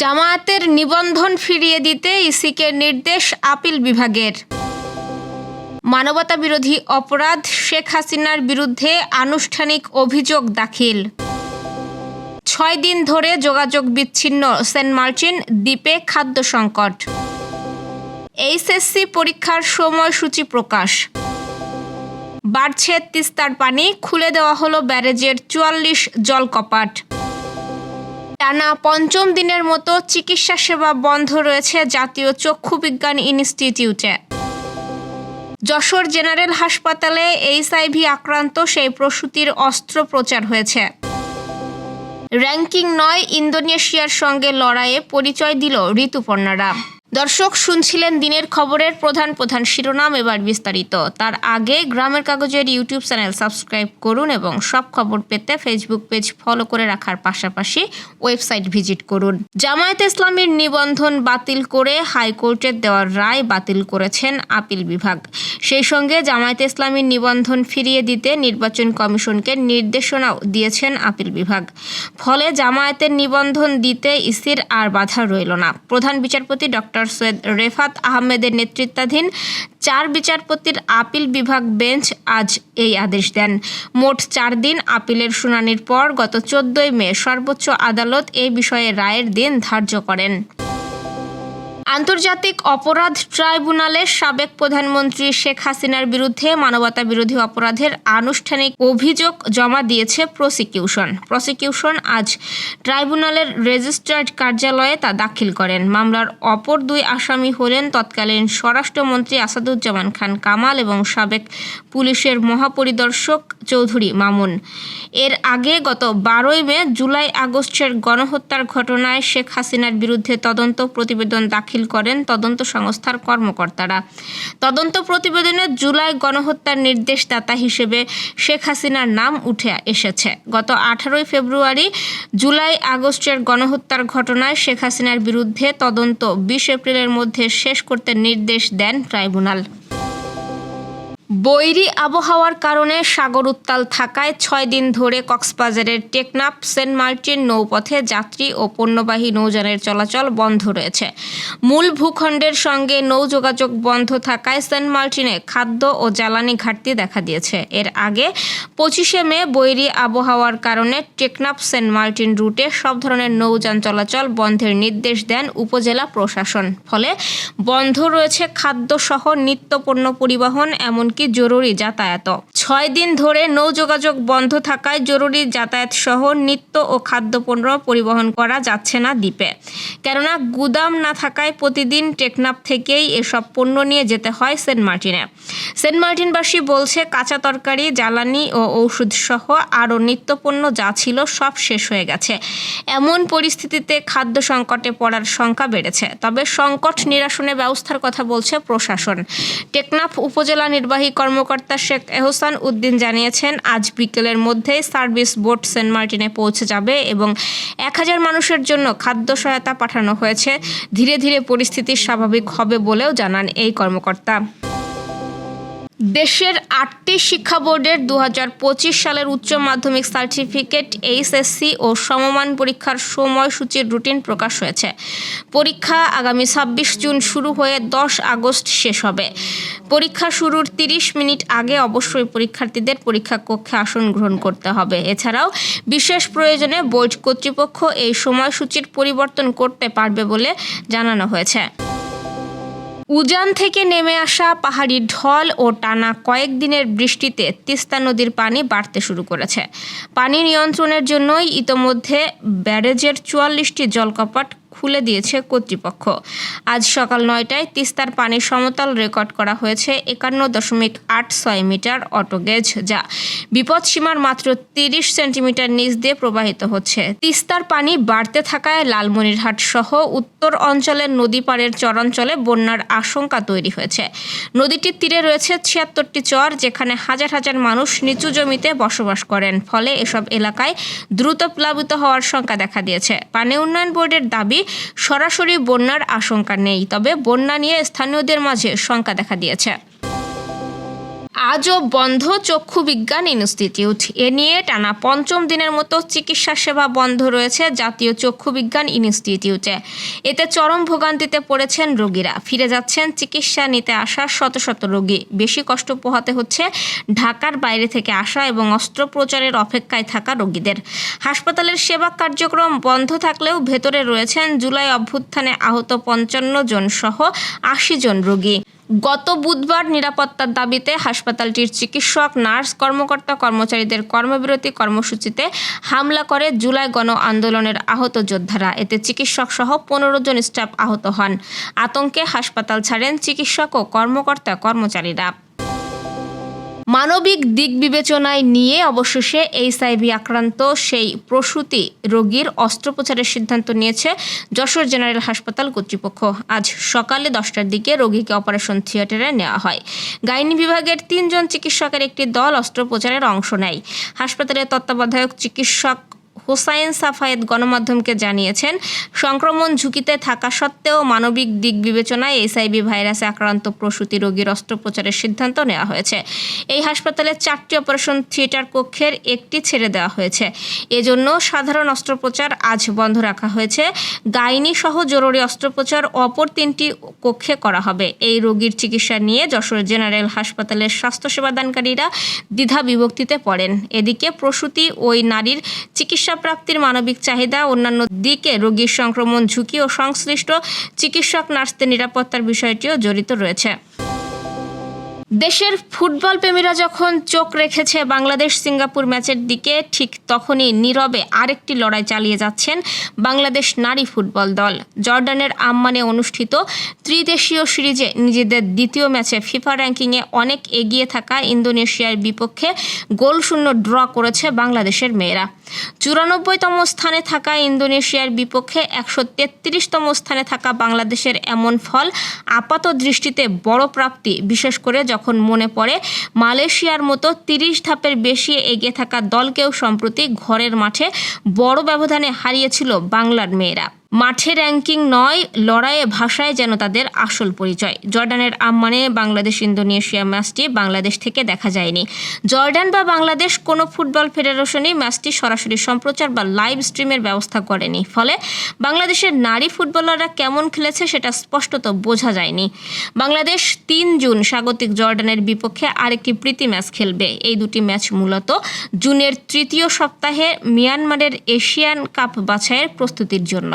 জামায়াতের নিবন্ধন ফিরিয়ে দিতে ইসিকে নির্দেশ আপিল বিভাগের। মানবতা বিরোধী অপরাধ শেখ হাসিনার বিরুদ্ধে আনুষ্ঠানিক অভিযোগ দাখিল। ছয় দিন ধরে যোগাযোগ বিচ্ছিন্ন সেন্ট মার্টিন দ্বীপে খাদ্য সংকট। এইচএসসি পরীক্ষার সময়সূচি প্রকাশ। বাড়ছে তিস্তার পানি, খুলে দেওয়া হলো ব্যারেজের চুয়াল্লিশ জলকপাট। টানা পঞ্চম দিনের মতো চিকিৎসা সেবা বন্ধ রয়েছে জাতীয় চক্ষু বিজ্ঞান ইনস্টিটিউটে। যশোর জেনারেল হাসপাতালে এইচআইভি আক্রান্ত সেই প্রসূতির অস্ত্রোপচার হয়েছে। র্যাঙ্কিং নয় ইন্দোনেশিয়ার সঙ্গে লড়াইয়ে পরিচয় দিল ঋতুপর্ণারা দর্শক, শুনছিলেন দিনের খবরের প্রধান প্রধান শিরোনাম এবার বিস্তারিত। তার আগে গ্রামের কাগজের ইউটিউব চ্যানেল সাবস্ক্রাইব করুন এবং সব খবর পেতে ফেসবুক পেজ ফলো করে রাখার পাশাপাশি ওয়েবসাইট ভিজিট করুন। জামায়াত ইসলামীর নিবন্ধন বাতিল করে হাইকোর্টের দেওয়ার রায় বাতিল করেছেন আপিল বিভাগ। সেই সঙ্গে জামায়াত ইসলামীর নিবন্ধন ফিরিয়ে দিতে নির্বাচন কমিশনকে নির্দেশনাও দিয়েছেন আপিল বিভাগ। ফলে জামায়াতের নিবন্ধন দিতে ইসির আর বাধা রইল না। প্রধান বিচারপতি ডক্টর সৈয়দ রেফাত আহমেদের নেতৃত্বাধীন চার বিচারপতির আপিল বিভাগ বেঞ্চ আজ এই আদেশ দেন। মোট চার দিন আপিলের শুনানির পর গত চোদ্দই মে সর্বোচ্চ আদালত এই বিষয়ে রায়ের দিন ধার্য করেন। আন্তর্জাতিক অপরাধ ট্রাইব্যুনালের সাবেক প্রধানমন্ত্রী শেখ হাসিনার বিরুদ্ধে মানবতা বিরোধী অপরাধের আনুষ্ঠানিক অভিযোগ জমা দিয়েছে প্রসিকিউশন। প্রসিকিউশন আজ ট্রাইব্যুনালের রেজিস্ট্রার্ড কার্যালয়ে তা দাখিল করেন। মামলার অপর দুই আসামি হলেন তৎকালীন স্বরাষ্ট্রমন্ত্রী আসাদুজ্জামান খান কামাল এবং সাবেক পুলিশের মহাপরিদর্শক চৌধুরী মামুন। এর আগে গত বারোই মে জুলাই আগস্টের গণহত্যার ঘটনায় শেখ হাসিনার বিরুদ্ধে তদন্ত প্রতিবেদন দাখিল করেন তদন্ত সংস্থার কর্মকর্তারা। তদন্ত প্রতিবেদনে জুলাই গণহত্যার নির্দেশদাতা হিসেবে শেখ হাসিনার নাম উঠে এসেছে। গত আঠারোই ফেব্রুয়ারি জুলাই আগস্টের গণহত্যার ঘটনায় শেখ হাসিনার বিরুদ্ধে তদন্ত বিশ এপ্রিলের মধ্যে শেষ করতে নির্দেশ দেন ট্রাইব্যুনাল। বৈরী আবহাওয়ার কারণে সাগর উত্তাল থাকায় ছয় দিন ধরে কক্সবাজারের টেকনাফ, সেন্ট মার্টিন নৌপথে যাত্রী ও পণ্যবাহী নৌযানের চলাচল বন্ধ রয়েছে। মূল ভূখণ্ডের সঙ্গে নৌ যোগাযোগ বন্ধ থাকায় সেন্ট মার্টিনে খাদ্য ও জ্বালানি ঘাটতি দেখা দিয়েছে। এর আগে পঁচিশে মে বৈরী আবহাওয়ার কারণে টেকনাফ, সেন্ট মার্টিন রুটে সব ধরনের নৌযান চলাচল বন্ধের নির্দেশ দেন উপজেলা প্রশাসন। ফলে বন্ধ রয়েছে খাদ্যসহ নিত্যপণ্য পরিবহন, এমনকি জরুরি যাতায়াত। ছয় দিন ধরে নৌ যোগাযোগ বন্ধ থাকায় জরুরি যাতায়াত সহ নিত্য ও খাদ্যপণ্য পরিবহন করা যাচ্ছে না দ্বীপে। কেননা গুদাম না থাকায় প্রতিদিন টেকনাফ থেকেই এসব পণ্য নিয়ে যেতে হয় সেন্ট মার্টিনে। সেন্ট মার্টিনবাসী বলছে, কাঁচা তরকারি, জ্বালানি ও ঔষধ সহ আরও নিত্যপণ্য যা ছিল সব শেষ হয়ে গেছে। এমন পরিস্থিতিতে খাদ্য সংকটে পড়ার সংখ্যা বেড়েছে। তবে সংকট নিরসনে ব্যবস্থার কথা বলছে প্রশাসন। টেকনাফ উপজেলা নির্বাহী কর্মকর্তা শেখ এহসান উদ্দিন জানিয়েছেন, আজ বিকেলের মধ্যেই সার্ভিস বোট সেন্ট মার্টিনে পৌঁছে যাবে এবং এক হাজার মানুষের জন্য খাদ্য সহায়তা পাঠানো হয়েছে। ধীরে ধীরে পরিস্থিতি স্বাভাবিক হবে বলেও জানান এই কর্মকর্তা। দেশের আটটি শিক্ষা বোর্ডের দু হাজার পঁচিশ সালের উচ্চ মাধ্যমিক সার্টিফিকেট, এইচএসসি ও সমমান পরীক্ষার সময়সূচির রুটিন প্রকাশ হয়েছে। পরীক্ষা আগামী ছাব্বিশ জুন শুরু হয়ে দশ আগস্ট শেষ হবে। পরীক্ষা শুরুর তিরিশ মিনিট আগে অবশ্যই পরীক্ষার্থীদের পরীক্ষা কক্ষে আসন গ্রহণ করতে হবে। এছাড়াও বিশেষ প্রয়োজনে বোর্ড কর্তৃপক্ষ এই সময়সূচির পরিবর্তন করতে পারবে বলে জানানো হয়েছে। উজান থেকে নেমে আসা পাহাড়ি ঢল ও টানা কয়েকদিনের বৃষ্টিতে তিস্তা নদীর পানি বাড়তে শুরু করেছে। পানি নিয়ন্ত্রণের জন্যই ইতোমধ্যে ব্যারেজের চুয়াল্লিশটি জলকপাট খুলে দিয়েছে কর্তৃপক্ষ। আজ সকাল নয়টায় তিস্তার পানির সমতল রেকর্ড করা হয়েছে একান্ন দশমিক আট ছয় মিটার অটোগেজ যা বিপদসীমার মাত্র তিরিশ সেন্টিমিটার নিচ দিয়ে প্রবাহিত হচ্ছে। তিস্তার পানি বাড়তে থাকায় লালমনিরহাট সহ উত্তর অঞ্চলের নদী পাড়ের চরাঞ্চলে বন্যার আশঙ্কা তৈরি হয়েছে। নদীটির তীরে রয়েছে ছিয়াত্তরটি চর, যেখানে হাজার হাজার মানুষ নিচু জমিতে বসবাস করেন। ফলে এসব এলাকায় দ্রুত প্লাবিত হওয়ার শঙ্কা দেখা দিয়েছে। পানি উন্নয়ন বোর্ডের দাবি সরাসরি বন্যার আশঙ্কা নেই তবে বন্যা নিয়ে স্থানীয়দের মাঝে শঙ্কা দেখা দিয়েছে। আজও বন্ধ চক্ষু বিজ্ঞান ইনস্টিটিউট। এ নিয়ে টানা পঞ্চম দিনের মতো চিকিৎসা সেবা বন্ধ রয়েছে জাতীয় চক্ষু বিজ্ঞান ইনস্টিটিউটে। এতে চরম ভোগান্তিতে পড়েছেন রোগীরা। ফিরে যাচ্ছেন চিকিৎসা নিতে আসা শত শত রোগী। বেশি কষ্ট পোহাতে হচ্ছে ঢাকার বাইরে থেকে আসা এবং অস্ত্রোপচারের অপেক্ষায় থাকা রোগীদের। হাসপাতালের সেবা কার্যক্রম বন্ধ থাকলেও ভেতরে রয়েছেন জুলাই অভ্যুত্থানে আহত পঞ্চান্ন জন সহ আশি জন রোগী। গত বুধবার নিরাপত্তার দাবিতে হাসপাতালটির চিকিৎসক, নার্স, কর্মকর্তা, কর্মচারীদের কর্মবিরতি কর্মসূচিতে হামলা করে জুলাই গণ আন্দোলনের আহত যোদ্ধারা। এতে চিকিৎসক সহ পনেরো জন স্টাফ আহত হন। আতঙ্কে হাসপাতাল ছাড়েন চিকিৎসক ও কর্মকর্তা কর্মচারীরা মানবিক দিক বিবেচনায় নিয়ে অবশেষে এইচআইভি আক্রান্ত সেই প্রসূতি রোগীর অস্ত্রোপচারের সিদ্ধান্ত নিয়েছে যশোর জেনারেল হাসপাতাল কর্তৃপক্ষ। আজ সকালে দশটার দিকে রোগীকে অপারেশন থিয়েটারে নেওয়া হয়। গাইনি বিভাগের তিনজন চিকিৎসকের একটি দল অস্ত্রোপচারের অংশ নেয়। হাসপাতালের তত্ত্বাবধায়ক চিকিৎসক হোসাইন সাফায়েত গণমাধ্যমকে জানিয়েছেন, সংক্রমণ ঝুঁকিতে থাকা সত্ত্বেও মানবিক দিক বিবেচনায় এসআইভি ভাইরাসে আক্রান্ত প্রসূতি রোগীর অস্ত্রোপচারের সিদ্ধান্ত নেওয়া হয়েছে। এই হাসপাতালে চারটি অপারেশন থিয়েটার কক্ষের একটি ছেড়ে দেওয়া হয়েছে। এজন্য সাধারণ অস্ত্রোপচার আজ বন্ধ রাখা হয়েছে। গাইনি সহ জরুরি অস্ত্রোপচার অপর তিনটি কক্ষে করা হবে। এই রোগীর চিকিৎসা নিয়ে যশোর জেনারেল হাসপাতালের স্বাস্থ্যসেবাদানকারীরা দ্বিধা বিভক্তিতে পড়েন। এদিকে প্রসূতি ওই নারীর চিকিৎসা প্রাপ্তির মানবিক চাহিদা, অন্যান্য দিকে রোগীর সংক্রমণ, ঝুঁকি ও সংশ্লিষ্ট চিকিৎসক, নার্সদের নিরাপত্তার বিষয়টিও জড়িত রয়েছে। দেশের ফুটবল প্রেমীরা যখন চোখ রেখেছে বাংলাদেশ সিঙ্গাপুর ম্যাচের দিকে, ঠিক তখনই নীরবে আরেকটি লড়াই চালিয়ে যাচ্ছেন বাংলাদেশ নারী ফুটবল দল। জর্ডানের আম্মানে অনুষ্ঠিত ত্রিদেশীয় সিরিজে নিজেদের দ্বিতীয় ম্যাচে ফিফা র্যাঙ্কিংয়ে অনেক এগিয়ে থাকা ইন্দোনেশিয়ার বিপক্ষে গোল শূন্য ড্র করেছে বাংলাদেশের মেয়েরা। চুরানব্বইতম স্থানে থাকা ইন্দোনেশিয়ার বিপক্ষে একশো তেত্রিশতম স্থানে থাকা বাংলাদেশের এমন ফল আপাত দৃষ্টিতে বড় প্রাপ্তি, বিশেষ করে যখন মনে পড়ে, মালয়েশিয়ার মতো তিরিশ ধাপের বেশি এগিয়ে থাকা দলকেও সম্প্রতি ঘরের মাঠে বড় ব্যবধানে হারিয়েছিল বাংলার মেয়েরা। মাঠে র্যাঙ্কিং নয়, লড়াইয়ে ভাষায় যেন তাদের আসল পরিচয়। জর্ডানের আম্মানে বাংলাদেশ ইন্দোনেশিয়া ম্যাচটি বাংলাদেশ থেকে দেখা যায়নি। জর্ডান বা বাংলাদেশ কোনো ফুটবল ফেডারেশনই ম্যাচটি সরাসরি সম্প্রচার বা লাইভ স্ট্রিমের ব্যবস্থা করেনি। ফলে বাংলাদেশের নারী ফুটবলাররা কেমন খেলেছে সেটা স্পষ্টত বোঝা যায়নি। বাংলাদেশ তিন জুন স্বাগতিক জর্ডানের বিপক্ষে আরেকটি প্রীতি ম্যাচ খেলবে। এই দুটি ম্যাচ মূলত জুনের তৃতীয় সপ্তাহে মিয়ানমারের এশিয়ান কাপ বাছাইয়ের প্রস্তুতির জন্য।